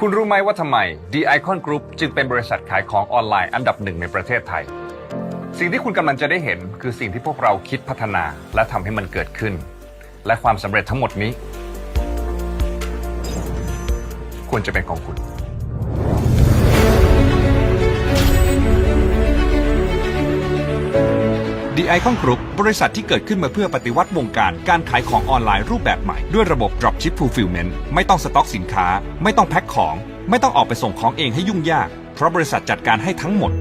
คุณรู้ไหมว่าทำไม The Icon Group จึงเป็นบริษัทขายของออนไลน์อันดับหนึ่งในประเทศไทย สิ่งที่คุณกำลังจะได้เห็น คือสิ่งที่พวกเราคิดพัฒนาและทำให้มันเกิดขึ้น และความสำเร็จทั้งหมดนี้ ควรจะเป็นของคุณ The Icon Group บริษัทที่เกิดขึ้นมาเพื่อปฏิวัติวงการการขายของออนไลน์รูปแบบใหม่ ด้วยระบบ Dropship Fulfillment ไม่ต้องสต็อกสินค้า ไม่ต้องแพ็คของ ไม่ต้องออกไปส่งของเองให้ยุ่งยาก เพราะบริษัทจัดการให้ทั้งหมด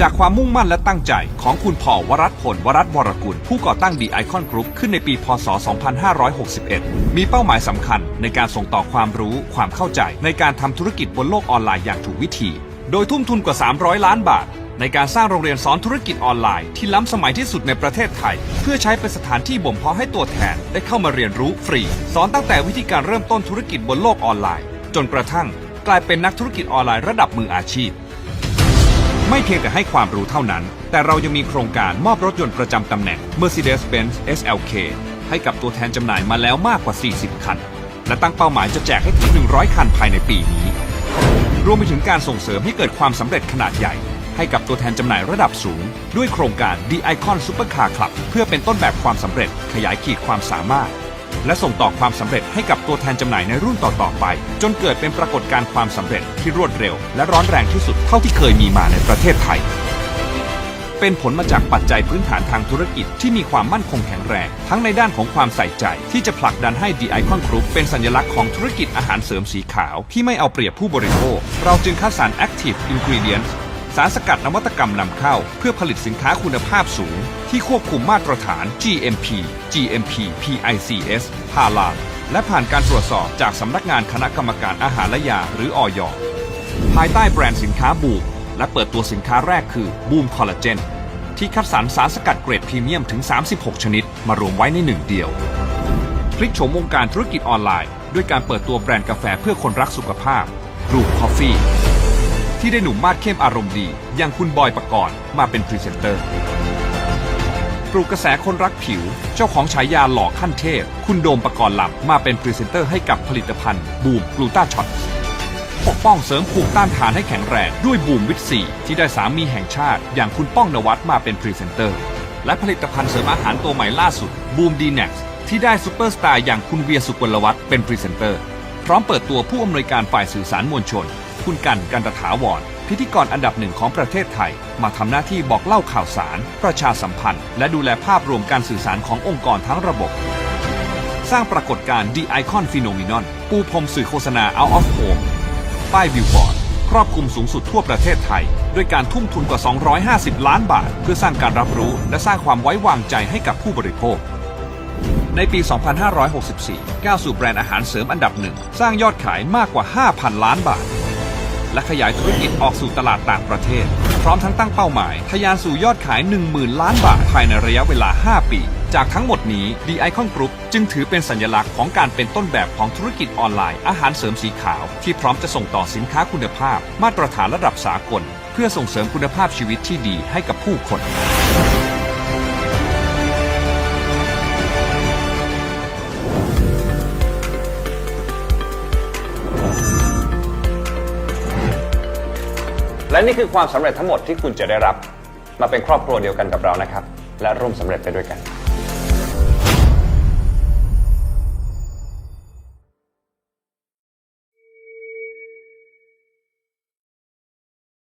จากความมุ่งมั่นและตั้งใจของคุณพอวรัตพลวรัตวรกุล ผู้ก่อตั้ง The Icon Group ขึ้นในปีพศ 2561 มีเป้าหมายสำคัญในการส่งต่อความรู้ความเข้าใจในการทำธุรกิจบนโลกออนไลน์อย่างถูกวิธี โดยทุ่มทุนกว่า 300 ล้านบาท ในการสร้างโรงเรียนสอนธุรกิจออนไลน์ ที่ล้ำสมัยที่สุดในประเทศไทย เพื่อใช้เป็นสถานที่บ่มเพาะให้ตัวแทนได้เข้ามาเรียนรู้ฟรี สอนตั้งแต่วิธีการเริ่มต้นธุรกิจบนโลกออนไลน์ จนกระทั่งกลายเป็นนักธุรกิจออนไลน์ระดับมืออาชีพ ไม่เพียงแต่ให้ความรู้เท่านั้น แต่เรายังมีโครงการมอบรถยนต์ประจำตำแหน่ง Mercedes-Benz SLK ให้กับตัวแทนจำหน่ายมาแล้วมากกว่า 40 คัน และตั้งเป้าหมายจะแจกให้ถึง 100 คันภายในปีนี้ รวมไปถึงการส่งเสริมให้เกิดความสำเร็จขนาดใหญ่ ให้กับตัวแทนจำหน่ายระดับสูง ด้วยโครงการ The Icon Supercar Club เพื่อเป็นต้นแบบความสำเร็จขยายขีดความสามารถ และส่งต่อความสำเร็จให้กับตัวแทนจำหน่ายในรุ่นต่อๆไป จนเกิดเป็นปรากฏการณ์ความสำเร็จที่รวดเร็ว และร้อนแรงที่สุดเท่าที่เคยมีมาในประเทศไทยเป็นผลมาจากปัจจัยพื้นฐานทางธุรกิจที่มีความมั่นคงแข็งแรง ทั้งในด้านของความใส่ใจ ที่จะผลักดันให้ The Icon Group เป็นสัญลักษณ์ของธุรกิจอาหารเสริมสีขาว ที่ไม่เอาเปรียบผู้บริโภค เราจึงคัดสรร Active Ingredients สารสกัดนวัตกรรมนำเข้า เพื่อผลิตสินค้าคุณภาพสูง ที่ควบคุมมาตรฐาน GMP GMP PICS พาลาและผ่านการตรวจสอบจากสำนักงานคณะกรรมการอาหารและยาหรืออย ภายใต้แบรนด์สินค้าบูมและเปิดตัวสินค้าแรกคือบูมคอลลาเจนที่คัดสรรสารสกัดเกรดพรีเมียมถึง 36 ชนิด มารวมไว้ในหนึ่งเดียว พลิกโฉมวงการธุรกิจออนไลน์ ด้วยการเปิดตัวแบรนด์กาแฟเพื่อคนรักสุขภาพรูคอฟฟี่ ที่ได้หนุ่มมาดเข้มอารมณ์ดี อย่างคุณบอยปกรณ์มาเป็นพรีเซนเตอร์ ปลูกกระแสคนรักผิว เจ้าของฉายาหล่อขั้นเทพ คุณโดมปกรณ์ลำมาเป็นพรีเซนเตอร์ให้กับผลิตภัณฑ์บูมกลูตาช็อตปกป้องเสริมภูมิต้านทานให้แข็งแรงด้วยบูมวิตซีที่ได้สามีแห่งชาติ อย่างคุณป้องนวัดมาเป็นพรีเซนเตอร์ และผลิตภัณฑ์เสริมอาหารตัวใหม่ล่าสุดบูมดีเน็กที่ได้ซูเปอร์สตาร์อย่างคุณเวียสุกลวัฒน์เป็นพรีเซนเตอร์ พร้อมเปิดตัวผู้อำนวยการฝ่ายสื่อสารมวลชน คุณกันกันตถาวรพิธีกรอันดับหนึ่งของประเทศไทย มาทำหน้าที่บอกเล่าข่าวสาร ประชาสัมพันธ์ และดูแลภาพรวมการสื่อสารขององค์กรทั้งระบบ สร้างปรากฏการณ์ The Icon Phenomenon ปูพรมสื่อโฆษณา Out of Home ป้ายวิวบอร์ดครอบคลุมสูงสุดทั่วประเทศไทย ด้วยการทุ่มทุนกว่า 250 ล้านบาท เพื่อสร้างการรับรู้และสร้างความไว้วางใจให้กับผู้บริโภค ในปี 2564 ก้าวสู่แบรนด์อาหารเสริมอันดับหนึ่ง สร้างยอดขายมากกว่า 5,000 ล้านบาท และขยายธุรกิจออกสู่ตลาดต่างประเทศ พร้อมทั้งตั้งเป้าหมาย ทะยานสู่ยอดขาย 10,000 ล้านบาท ภายในระยะเวลา 5 ปี จากทั้งหมดนี้ The Icon Group จึงถือเป็นสัญลักษณ์ของการเป็นต้นแบบของธุรกิจออนไลน์อาหารเสริมสีขาว ที่พร้อมจะส่งต่อสินค้าคุณภาพ มาตรฐานระดับสากล เพื่อส่งเสริมคุณภาพชีวิตที่ดีให้กับผู้คน และนี่คือความสำเร็จทั้งหมดที่คุณจะได้รับ มาเป็นครอบครัวเดียวกันกับเรานะครับ และร่วมสำเร็จไปด้วยกัน